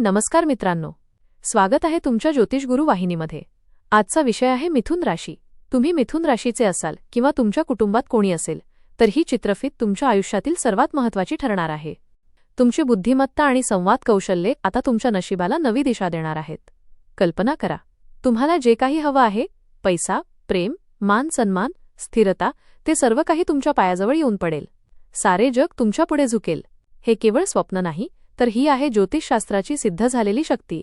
नमस्कार मित्रांनो. स्वागत आहे तुमच्या ज्योतिषगुरु वाहिनीमध्ये. आजचा विषय आहे मिथुन राशी. तुम्ही मिथुन राशीचे असाल किंवा तुमच्या कुटुंबात कोणी असेल तर ही चित्रफित तुमच्या आयुष्यातील सर्वात महत्त्वाची ठरणार आहे. तुमची बुद्धिमत्ता आणि संवाद कौशल्ये आता तुमच्या नशिबाला नवी दिशा देणार आहेत. कल्पना करा. तुम्हाला जे काही हवं आहे पैसा प्रेम मान सन्मान स्थिरता ते सर्व काही तुमच्या पायाजवळ येऊन पडेल. सारे जग तुमच्यापुढे झुकेल. हे केवळ स्वप्न नाही तर ही आहे ज्योतिषशास्त्राची सिद्ध झालेली शक्ती.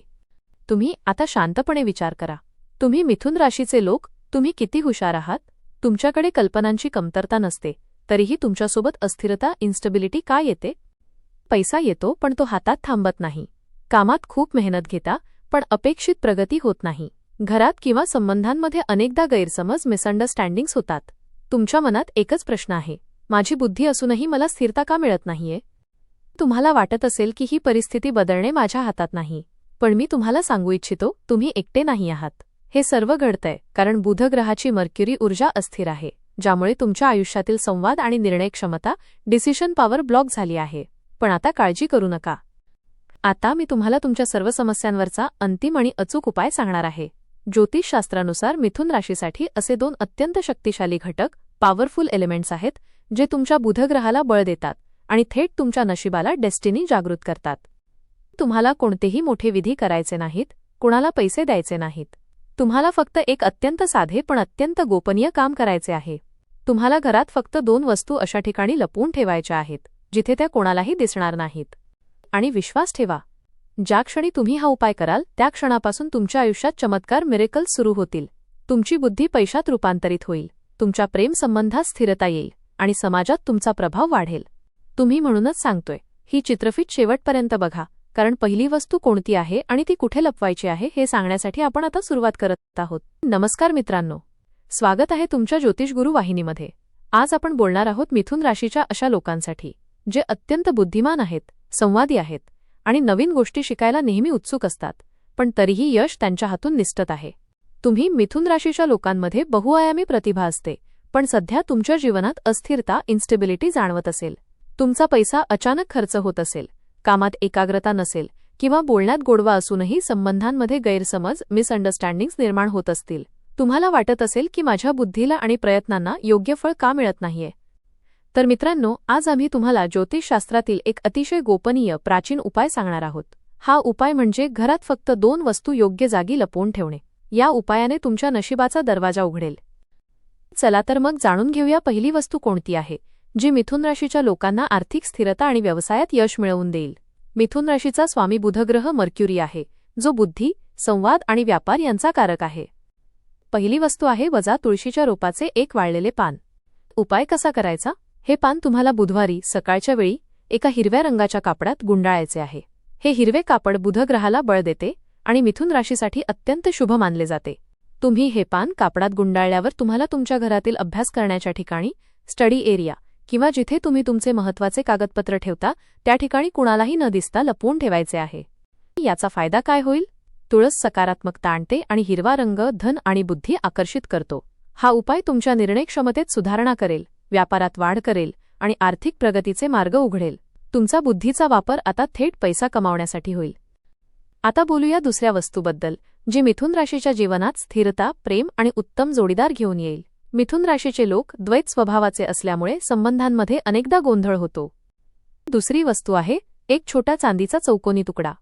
तुम्ही आता शांतपणे विचार करा. तुम्ही मिथुन राशीचे लोक तुम्ही किती हुशार आहात? तुमच्याकडे कल्पनांची कमतरता नसते तरीही तुमच्यासोबत अस्थिरता इन्स्टेबिलिटी का येते? पैसा येतो पण तो हातात थांबत नाही. कामात खूप मेहनत घेता पण अपेक्षित प्रगती होत नाही. घरात किंवा संबंधांमध्ये अनेकदा गैरसमज मिसअंडरस्टँडिंग्स होतात. तुमच्या मनात एकच प्रश्न आहे. माझी बुद्धी असूनही मला स्थिरता का मिळत नाहीये? तुम्हाला वाटत असेल की ही परिस्थिती बदलणे माझ्या हातात नाही. पण मी तुम्हाला सांगू इच्छितो तुम्ही एकटे नाही आहात. हे सर्व घडतंय कारण बुधग्रहाची मर्क्युरी ऊर्जा अस्थिर आहे ज्यामुळे तुमच्या आयुष्यातील संवाद आणि निर्णय क्षमता डिसिशन पॉवर ब्लॉक झाली आहे. पण आता काळजी करू नका. आता मी तुम्हाला तुमच्या सर्व समस्यांवरचा अंतिम आणि अचूक उपाय सांगणार आहे. ज्योतिषशास्त्रानुसार मिथुन राशीसाठी असे दोन अत्यंत शक्तिशाली घटक पॉवरफुल एलिमेंट्स आहेत जे तुमच्या बुधग्रहाला बळ देतात. आणि थेट तुमच्या नशिबाला डेस्टिनी जागृत करतात. तुम्हाला कोणतेही मोठे विधी करायचे नाहीत कुणाला पैसे द्यायचे नाहीत. तुम्हाला फक्त एक अत्यंत साधे पण अत्यंत गोपनीय काम करायचे आहे. तुम्हाला घरात फक्त दोन वस्तू अशा ठिकाणी लपवून ठेवायच्या आहेत जिथे त्या कोणालाही दिसणार नाहीत. आणि विश्वास ठेवा. ज्या क्षणी तुम्ही हा उपाय कराल त्या क्षणापासून तुमच्या आयुष्यात चमत्कार मिरेकल्स सुरू होतील. तुमची बुद्धी पैशात रूपांतरित होईल. तुमच्या प्रेमसंबंधात स्थिरता येईल आणि समाजात तुमचा प्रभाव वाढेल. तुम्ही म्हणूनच सांगतोय. ही चित्रफित शेवटपर्यंत बघा कारण पहिली वस्तू कोणती आहे आणि ती कुठे लपवायची आहे हे सांगण्यासाठी आपण आता सुरुवात करत आहोत. नमस्कार मित्रांनो. स्वागत आहे तुमच्या ज्योतिषगुरू वाहिनीमध्ये. आज आपण बोलणार आहोत मिथुन राशीच्या अशा लोकांसाठी जे अत्यंत बुद्धिमान आहेत संवादी आहेत आणि नवीन गोष्टी शिकायला नेहमी उत्सुक असतात पण तरीही यश त्यांच्या हातून निसटत आहे. तुम्ही मिथुन राशीच्या लोकांमध्ये बहुआयामी प्रतिभा असते पण सध्या तुमच्या जीवनात अस्थिरता इन्स्टेबिलिटी जाणवत असेल. तुमचा पैसा अचानक खर्च होत असेल कामात एकाग्रता नसेल किंवा बोलण्यात गोडवा असूनही संबंधांमध्ये गैरसमज मिसअंडरस्टँडिंग्स निर्माण होत असतील. तुम्हाला वाटत असेल की माझ्या बुद्धीला आणि प्रयत्नांना योग्य फळ का मिळत नाहीये. तर मित्रांनो आज आम्ही तुम्हाला ज्योतिषशास्त्रातील एक अतिशय गोपनीय प्राचीन उपाय सांगणार आहोत. हा उपाय म्हणजे घरात फक्त दोन वस्तू योग्य जागी लपवून ठेवणे. या उपायाने तुमच्या नशिबाचा दरवाजा उघडेल. चला तर मग जाणून घेऊया पहिली वस्तू कोणती आहे. जी मिथुन राशीच्या लोकांना आर्थिक स्थिरता आणि व्यवसायात यश मिळवून देईल. मिथुन राशीचा स्वामी बुधग्रह मर्क्युरी आहे जो बुद्धी संवाद आणि व्यापार यांचा कारक आहे. पहिली वस्तू आहे वजा तुळशीच्या रोपाचे एक वाळलेले पान. उपाय कसा करायचा? हे पान तुम्हाला बुधवारी सकाळच्या वेळी एका हिरव्या रंगाच्या कापडात गुंडाळायचे आहे. हे हिरवे कापड बुधग्रहाला बळ देते आणि मिथुन राशीसाठी अत्यंत शुभ मानले जाते. तुम्ही हे पान कापडात गुंडाळल्यावर तुम्हाला तुमच्या घरातील अभ्यास करण्याच्या ठिकाणी स्टडी एरिया किंवा जिथे तुम्ही तुमचे महत्त्वाचे कागदपत्र ठेवता त्या ठिकाणी कुणालाही न दिसता लपवून ठेवायचे आहे. याचा फायदा काय होईल? तुळस सकारात्मकता आणते आणि हिरवा रंग धन आणि बुद्धी आकर्षित करतो. हा उपाय तुमच्या निर्णय क्षमतेत सुधारणा करेल व्यापारात वाढ करेल आणि आर्थिक प्रगतीचे मार्ग उघडेल. तुमचा बुद्धीचा वापर आता थेट पैसा कमावण्यासाठी होईल. आता बोलूया दुसऱ्या वस्तूबद्दल जी मिथुन राशीच्या जीवनात स्थिरता प्रेम आणि उत्तम जोडीदार घेऊन येईल. मिथुन राशीचे लोक द्वैत स्वभावाचे असल्यामुळे संबंधांमध्ये अनेकदा गोंधळ होतो. दुसरी वस्तू आहे एक छोटा चांदीचा चौकोनी तुकडा.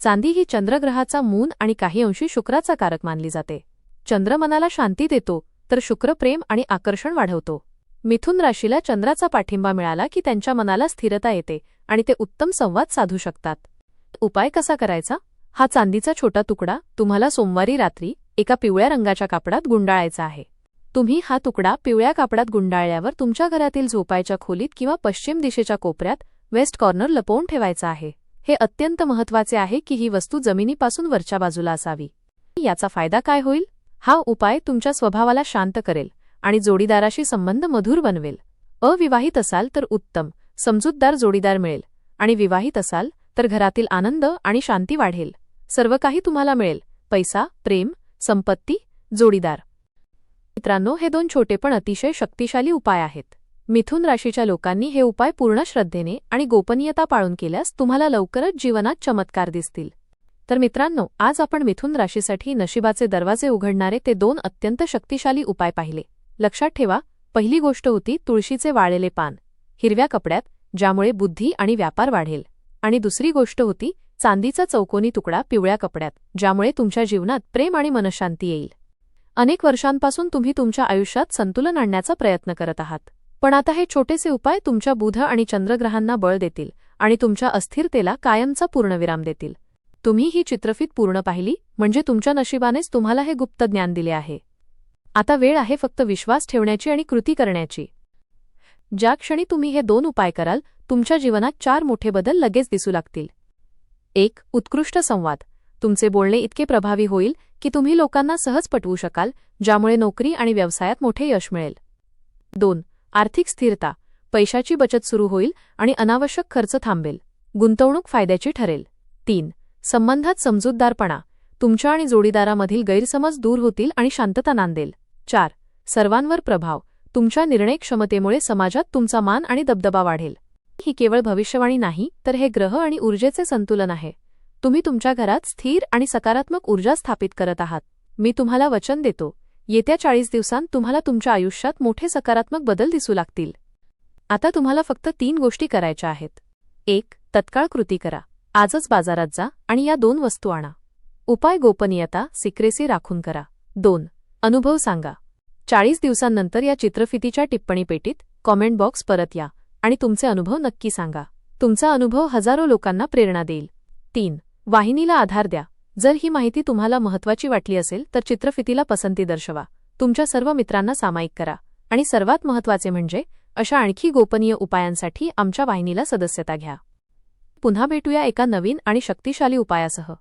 चांदी ही चंद्रग्रहाचा मून आणि काही अंशी शुक्राचा कारक मानली जाते. चंद्र मनाला शांती देतो तर शुक्र प्रेम आणि आकर्षण वाढवतो. मिथुन राशीला चंद्राचा पाठिंबा मिळाला की त्यांच्या मनाला स्थिरता येते आणि ते उत्तम संवाद साधू शकतात. उपाय कसा करायचा? हा चांदीचा छोटा तुकडा तुम्हाला सोमवारी रात्री एका पिवळ्या रंगाच्या कापडात गुंडाळायचा आहे. तुम्ही हा तुकडा पिवळ्या कापडात गुंडाळल्यावर तुमच्या घरातील झोपायच्या खोलीत किंवा पश्चिम दिशेच्या कोपऱ्यात वेस्ट कॉर्नर लपवून ठेवायचा आहे. हे अत्यंत महत्त्वाचे आहे की ही वस्तू जमिनीपासून वरच्या बाजूला असावी. याचा फायदा काय होईल? हा उपाय तुमच्या स्वभावाला शांत करेल आणि जोडीदाराशी संबंध मधुर बनवेल. अविवाहित असाल तर उत्तम समजूतदार जोडीदार मिळेल आणि विवाहित असाल तर घरातील आनंद आणि शांती वाढेल. सर्व काही तुम्हाला मिळेल. पैसा प्रेम संपत्ती जोडीदार. मित्रांनो हे दोन छोटे पण अतिशय शक्तिशाली उपाय आहेत. मिथुन राशीच्या लोकांनी हे उपाय पूर्ण श्रद्धेने आणि गोपनीयता पाळून केल्यास तुम्हाला लवकरच जीवनात चमत्कार दिसतील. तर मित्रांनो आज आपण मिथुन राशीसाठी नशिबाचे दरवाजे उघडणारे ते दोन अत्यंत शक्तिशाली उपाय पाहिले. लक्षात ठेवा पहिली गोष्ट होती तुळशीचे वाळलेले पान. हिरव्या कपड्यात ज्यामुळे बुद्धी आणि व्यापार वाढेल. आणि दुसरी गोष्ट होती चांदीचा चौकोनी तुकडा पिवळ्या कपड्यात ज्यामुळे तुमच्या जीवनात प्रेम आणि मनशांती येईल. अनेक वर्षांपासून तुम्ही तुमच्या आयुष्यात संतुलन आणण्याचा प्रयत्न करत आहात. पण आता हे छोटेसे उपाय तुमच्या बुध आणि चंद्रग्रहांना बळ देतील आणि तुमच्या अस्थिरतेला कायमचा पूर्णविराम देतील. तुम्ही ही चित्रफित पूर्ण पाहिली म्हणजे तुमच्या नशिबानेच तुम्हाला हे गुप्त ज्ञान दिले आहे. आता वेळ आहे फक्त विश्वास ठेवण्याची आणि कृती करण्याची. ज्या क्षणी तुम्ही हे दोन उपाय कराल तुमच्या जीवनात चार मोठे बदल लगेच दिसू लागतील. एक उत्कृष्ट संवाद. तुमचे बोलणे इतके प्रभावी होईल की तुम्ही लोकांना सहज पटवू शकाल ज्यामुळे नोकरी आणि व्यवसायात मोठे यश मिळेल. दोन आर्थिक स्थिरता. पैशाची बचत सुरू होईल आणि अनावश्यक खर्च थांबेल. गुंतवणूक फायद्याची ठरेल. तीन संबंधात समजूतदारपणा. तुमच्या आणि जोडीदारामधील गैरसमज दूर होतील आणि शांतता नांदेल. चार सर्वांवर प्रभाव. तुमच्या निर्णय क्षमतेमुळे समाजात तुमचा मान आणि दबदबा वाढेल. ही केवळ भविष्यवाणी नाही तर हे ग्रह आणि ऊर्जेचे संतुलन आहे. तुम्ही तुमच्या घरात स्थिर आणि सकारात्मक ऊर्जा स्थापित करत आहात. मी तुम्हाला वचन देतो. येत्या चाळीस दिवसांत तुम्हाला तुमच्या आयुष्यात मोठे सकारात्मक बदल दिसू लागतील. आता तुम्हाला फक्त तीन गोष्टी करायच्या आहेत. एक तत्काळ कृती करा. आजच बाजारात जा आणि या दोन वस्तू आणा. उपाय गोपनीयता सिक्रेसी राखून करा. दोन अनुभव सांगा. चाळीस दिवसांनंतर या चित्रफितीच्या टिप्पणी पेटीत कॉमेंट बॉक्स परत या आणि तुमचे अनुभव नक्की सांगा. तुमचा अनुभव हजारो लोकांना प्रेरणा देईल. तीन वाहिनीला आधार द्या. जर ही माहिती तुम्हाला महत्वाची वाटली असेल तर चित्रफितीला पसंती दर्शवा. तुमच्या सर्व मित्रांना सामायिक करा. आणि सर्वात महत्त्वाचे म्हणजे अशा आणखी गोपनीय उपायांसाठी आमच्या वाहिनीला सदस्यता घ्या. पुन्हा भेटूया एका नवीन आणि शक्तिशाली उपायासह.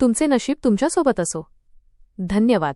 तुमचे नशीब तुमच्यासोबत असो. धन्यवाद.